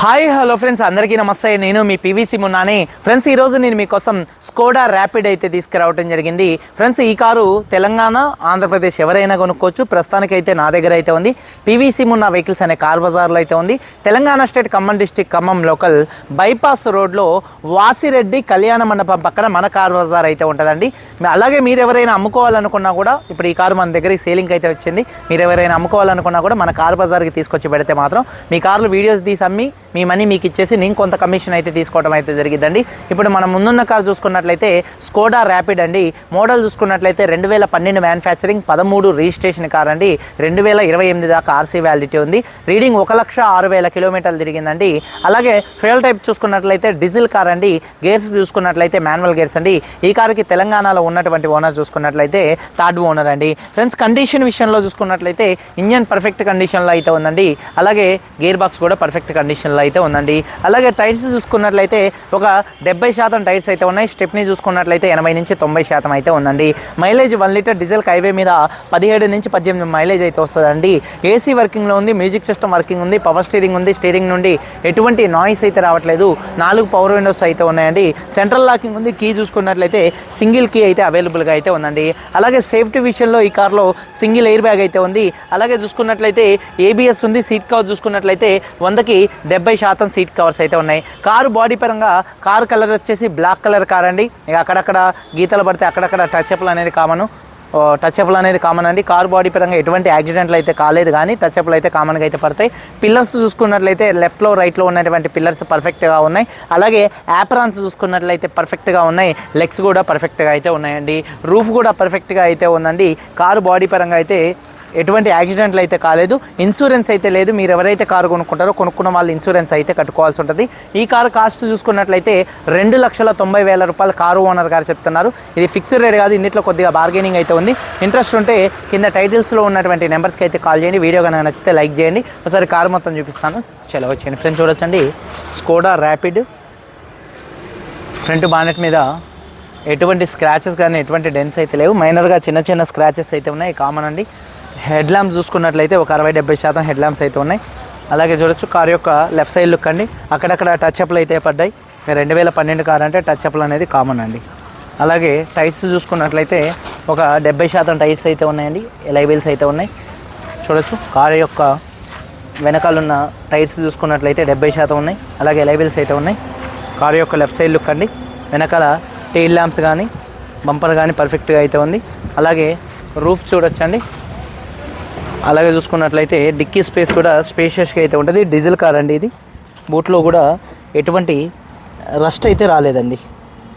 Hi hello friends. అందరికీ నమస్తే. నేను మీ పీవీసీ మున్నాని ఫ్రెండ్స్ ఈరోజు నేను మీకోసం స్కోడా ర్యాపిడ్ అయితే తీసుకురావడం జరిగింది. ఫ్రెండ్స్ ఈ కారు తెలంగాణ ఆంధ్రప్రదేశ్ ఎవరైనా కొనుక్కోవచ్చు. ప్రస్తుతానికైతే నా దగ్గర అయితే ఉంది. పీవీసీ మున్నా వెహికల్స్ అనే కార్ బజార్లో అయితే ఉంది. Telangana state Khammam district Khammam local bypass రోడ్లో వాసిరెడ్డి కళ్యాణ మండపం పక్కన మన కార్ బజార్ అయితే ఉంటుందండి. అలాగే మీరు ఎవరైనా అమ్ముకోవాలనుకున్నా కూడా ఇప్పుడు ఈ కారు మన దగ్గర సేలింగ్ అయితే వచ్చింది. మీరు ఎవరైనా అమ్ముకోవాలనుకున్నా కూడా మన కార్ బజార్కి తీసుకొచ్చి పెడితే మాత్రం మీ కార్లు వీడియోస్ తీసి అమ్మి మీ మనీ మీకు ఇచ్చేసి నేను కొంత కమిషన్ అయితే తీసుకోవడం అయితే జరిగిందండి ఇప్పుడు మనం ముందున్న కార్ చూసుకున్నట్లయితే స్కోడా ర్యాపిడ్ అండి. మోడల్ చూసుకున్నట్లయితే రెండు వేల పన్నెండు మ్యానుఫ్యాక్చరింగ్ పదమూడు రిజిస్ట్రేషన్ కార్ అండి. రెండు వేల ఇరవై ఎనిమిది దాకా ఆర్సీ వ్యాలిడిటీ ఉంది. రీడింగ్ ఒక లక్ష ఆరు వేల కిలోమీటర్లు తిరిగిందండి. అలాగే ఫ్యూయల్ టైప్ చూసుకున్నట్లయితే డీజిల్ కార్ అండి. గేర్స్ చూసుకున్నట్లయితే మాన్యువల్ గేర్స్ అండి. ఈ కార్కి తెలంగాణలో ఉన్నటువంటి ఓనర్ చూసుకున్నట్లయితే థర్డ్ ఓనర్ అండి. ఫ్రెండ్స్ కండిషన్ విషయంలో చూసుకున్నట్లయితే ఇంజన్ పర్ఫెక్ట్ కండిషన్లో అయితే ఉందండి. అలాగే గేర్ బాక్స్ కూడా పర్ఫెక్ట్ కండిషన్లో అయితే ఉందండి. అలాగే టైర్స్ చూసుకున్నట్లయితే ఒక డెబ్బై శాతం టైర్స్ అయితే ఉన్నాయి. స్టెప్ని చూసుకున్నట్లయితే ఎనభై నుంచి తొంభై శాతం అయితే ఉందండి. Mileage one litre diesel highway మీద పదిహేడు నుంచి పద్దెనిమిది మైలేజ్ అయితే వస్తుందండి. ఏసీ వర్కింగ్లో ఉంది మ్యూజిక్ సిస్టమ్ వర్కింగ్ ఉంది పవర్ స్టీరింగ్ ఉంది స్టీరింగ్ నుండి ఎటువంటి నాయిస్ అయితే రావట్లేదు. నాలుగు పవర్ విండోస్ అయితే ఉన్నాయండి. సెంట్రల్ లాకింగ్ ఉంది కీ చూసుకున్నట్లయితే సింగిల్ కీ అయితే అవైలబుల్గా అయితే ఉందండి. అలాగే సేఫ్టీ విషయంలో ఈ కార్లో సింగిల్ ఎయిర్ బ్యాగ్ అయితే ఉంది. అలాగే చూసుకున్నట్లయితే ఏబిఎస్ ఉంది సీట్ కవర్ చూసుకున్నట్లయితే వందకి డెబ్బై శాతం సీట్ కవర్స్ అయితే ఉన్నాయి. కారు బాడీ పరంగా కారు కలర్ వచ్చేసి బ్లాక్ కలర్ కార్ అండి. ఇక అక్కడక్కడ గీతలు పడితే అక్కడక్కడ టచ్ అప్లు అనేది కామన్ టచ్అప్లు అనేది కామన్ అండి. కార్ బాడీ పరంగా ఎటువంటి యాక్సిడెంట్లు అయితే కాలేదు కానీ టచ్ అప్లు అయితే కామన్గా అయితే పడతాయి. పిల్లర్స్ చూసుకున్నట్లయితే లెఫ్ట్లో రైట్లో ఉన్నటువంటి పిల్లర్స్ పర్ఫెక్ట్గా ఉన్నాయి. అలాగే యాప్రాన్స్ చూసుకున్నట్లయితే పర్ఫెక్ట్గా ఉన్నాయి. లెగ్స్ కూడా పర్ఫెక్ట్గా అయితే ఉన్నాయండి. రూఫ్ కూడా పర్ఫెక్ట్గా అయితే ఉందండి. కారు బాడీ పరంగా అయితే ఎటువంటి యాక్సిడెంట్లు అయితే కాలేదు. ఇన్సూరెన్స్ అయితే లేదు. మీరు ఎవరైతే కారు కొనుక్కుంటారో కొనుక్కున్న వాళ్ళు ఇన్సూరెన్స్ అయితే కట్టుకోవాల్సి ఉంటుంది. ఈ కారు కాస్ట్ చూసుకున్నట్లయితే రెండు లక్షల తొంభై వేల రూపాయలు కారు ఓనర్ గారు చెప్తున్నారు. ఇది ఫిక్స్డ్ రేట్ కాదు. ఇందులో కొద్దిగా బార్గెనింగ్ అయితే ఉంది. ఇంట్రెస్ట్ ఉంటే కింద టైటిల్స్లో ఉన్నటువంటి నెంబర్స్కి అయితే కాల్ చేయండి. వీడియో కనుక నచ్చితే లైక్ చేయండి. ఒకసారి కారు మొత్తం చూపిస్తాను. చలో వచ్చేయండి ఫ్రెండ్స్ చూడొచ్చండి. స్కోడా ర్యాపిడ్ ఫ్రంట్ బానెట్ మీద ఎటువంటి స్క్రాచెస్ కానీ ఎటువంటి డెన్స్ అయితే లేవు. మైనర్గా చిన్న చిన్న స్క్రాచెస్ అయితే ఉన్నాయి. కామన్ అండి. హెడ్ ల్యాంప్స్ చూసుకున్నట్లయితే ఒక అరవై డెబ్బై శాతం హెడ్ ల్యాంప్స్ అయితే ఉన్నాయి. అలాగే చూడొచ్చు కార్ యొక్క లెఫ్ట్ సైడ్ లుక్ అండి. అక్కడక్కడ టచ్ అప్లు అయితే పడ్డాయి. రెండు వేల పన్నెండు కార్ అంటే టచ్ అప్లు అనేది కామన్ అండి. అలాగే టైర్స్ చూసుకున్నట్లయితే ఒక డెబ్బై శాతం టైర్స్ అయితే ఉన్నాయండి. ఎలైవీల్స్ అయితే ఉన్నాయి. చూడొచ్చు కార్ యొక్క వెనకాలన్న టైర్స్ చూసుకున్నట్లయితే డెబ్బై శాతం ఉన్నాయి. అలాగే ఎలైవీల్స్ అయితే ఉన్నాయి. కారు యొక్క లెఫ్ట్ సైడ్ లుక్ అండి. వెనకాల టెయిల్ ల్యాంప్స్ కానీ బంపర్ కానీ పర్ఫెక్ట్గా అయితే ఉంది. అలాగే రూఫ్ చూడొచ్చండి. అలాగే చూసుకున్నట్లయితే డిక్కీ స్పేస్ కూడా స్పేషియస్గా అయితే ఉంటుంది. డీజిల్ కార్ అండి ఇది. బూట్లో కూడా ఎటువంటి రస్ట్ అయితే రాలేదండి.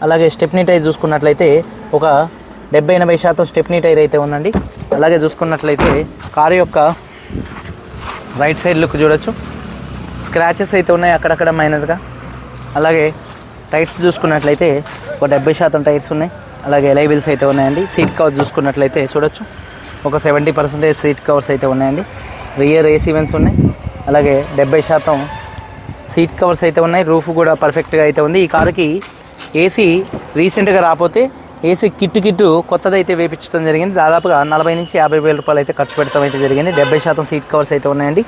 అలాగే స్టెప్నీ టైర్ చూసుకున్నట్లయితే ఒక డెబ్బై ఎనభై శాతం స్టెప్నీ టైర్ అయితే ఉందండి. అలాగే చూసుకున్నట్లయితే కారు యొక్క రైట్ సైడ్ లుక్ చూడొచ్చు. స్క్రాచెస్ అయితే ఉన్నాయి అక్కడక్కడ మైనర్గా. అలాగే టైర్స్ చూసుకున్నట్లయితే ఒక డెబ్బై శాతం టైర్స్ ఉన్నాయి. అలాగే ఎలైబిల్స్ అయితే ఉన్నాయండి. సీట్ కవర్ చూసుకున్నట్లయితే చూడొచ్చు. ఒక సెవెంటీ పర్సెంటేజ్ సీట్ కవర్స్ అయితే ఉన్నాయండి. రియర్ ఏసీ వెన్స్ ఉన్నాయి. అలాగే డెబ్బై శాతం సీట్ కవర్స్ అయితే ఉన్నాయి. రూఫ్ కూడా పర్ఫెక్ట్గా అయితే ఉంది. ఈ కారుకి ఏసీ రీసెంట్గా రాకపోతే ఏసీ కిట్టు కిట్టు కొత్తదైతే వేపించడం జరిగింది. దాదాపుగా నలభై నుంచి యాభై వేల రూపాయలు అయితే ఖర్చు పెడతాం అయితే జరిగింది. డెబ్బై శాతం సీట్ కవర్స్ అయితే ఉన్నాయండి.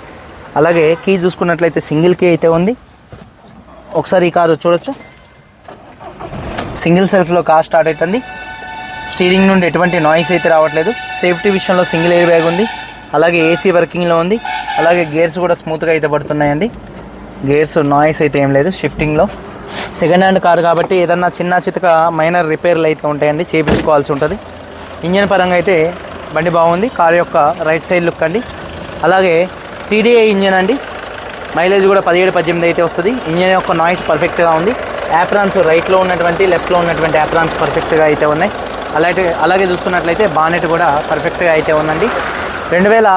అలాగే కీ చూసుకున్నట్లయితే సింగిల్ కీ అయితే ఉంది. ఒకసారి ఈ కారు చూడొచ్చు. సింగిల్ సెల్ఫ్లో కార్ స్టార్ట్ అవుతుంది. స్టీరింగ్ నుండి ఎటువంటి నాయిస్ అయితే రావట్లేదు. సేఫ్టీ విషయంలో సింగిల్ ఎయిర్ బ్యాగ్ ఉంది. అలాగే ఏసీ వర్కింగ్లో ఉంది. అలాగే గేర్స్ కూడా స్మూత్గా అయితే పడుతున్నాయండి. గేర్స్ నాయిస్ అయితే ఏం లేదు షిఫ్టింగ్లో సెకండ్ హ్యాండ్ కార్ కాబట్టి ఏదన్నా చిన్న చితక మైనర్ రిపేర్లు అయితే ఉంటాయండి. చేయించుకోవాల్సి ఉంటుంది. ఇంజన్ పరంగా అయితే బండి బాగుంది. కార్ యొక్క రైట్ సైడ్ లుక్ అండి. అలాగే టీడీఐ ఇంజన్ అండి. మైలేజ్ కూడా పదిహేడు పద్దెనిమిది అయితే వస్తుంది. ఇంజన్ యొక్క నాయిస్ పర్ఫెక్ట్గా ఉంది. యాప్రాన్స్ రైట్లో ఉన్నటువంటి లెఫ్ట్లో ఉన్నటువంటి యాప్రాన్స్ పర్ఫెక్ట్గా అయితే ఉన్నాయి. అలాగే అలాగే చూసుకున్నట్లయితే బానెట్ కూడా పర్ఫెక్ట్గా అయితే ఉందండి. రెండు వేల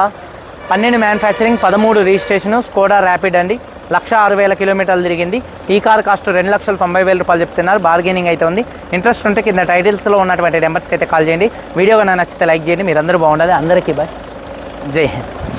పన్నెండు మ్యానుఫ్యాక్చరింగ్ పదమూడు రిజిస్ట్రేషన్ స్కోడా ర్యాపిడ్ అండి. లక్ష ఆరు వేల కిలోమీటర్లు తిరిగింది. ఈ కార్ కాస్ట్ రెండు లక్షల తొంభై వేల రూపాయలు చెప్తున్నారు. బార్గెనింగ్ అయితే ఉంది. ఇంట్రెస్ట్ ఉంటే కింద టైటిల్స్లో ఉన్నటువంటి నెంబర్స్కి అయితే కాల్ చేయండి. వీడియో కన్నా నచ్చితే లైక్ చేయండి. మీరందరూ బాగుండదు బాగుండాలి. అందరికీ బాయ్ జై హింద్.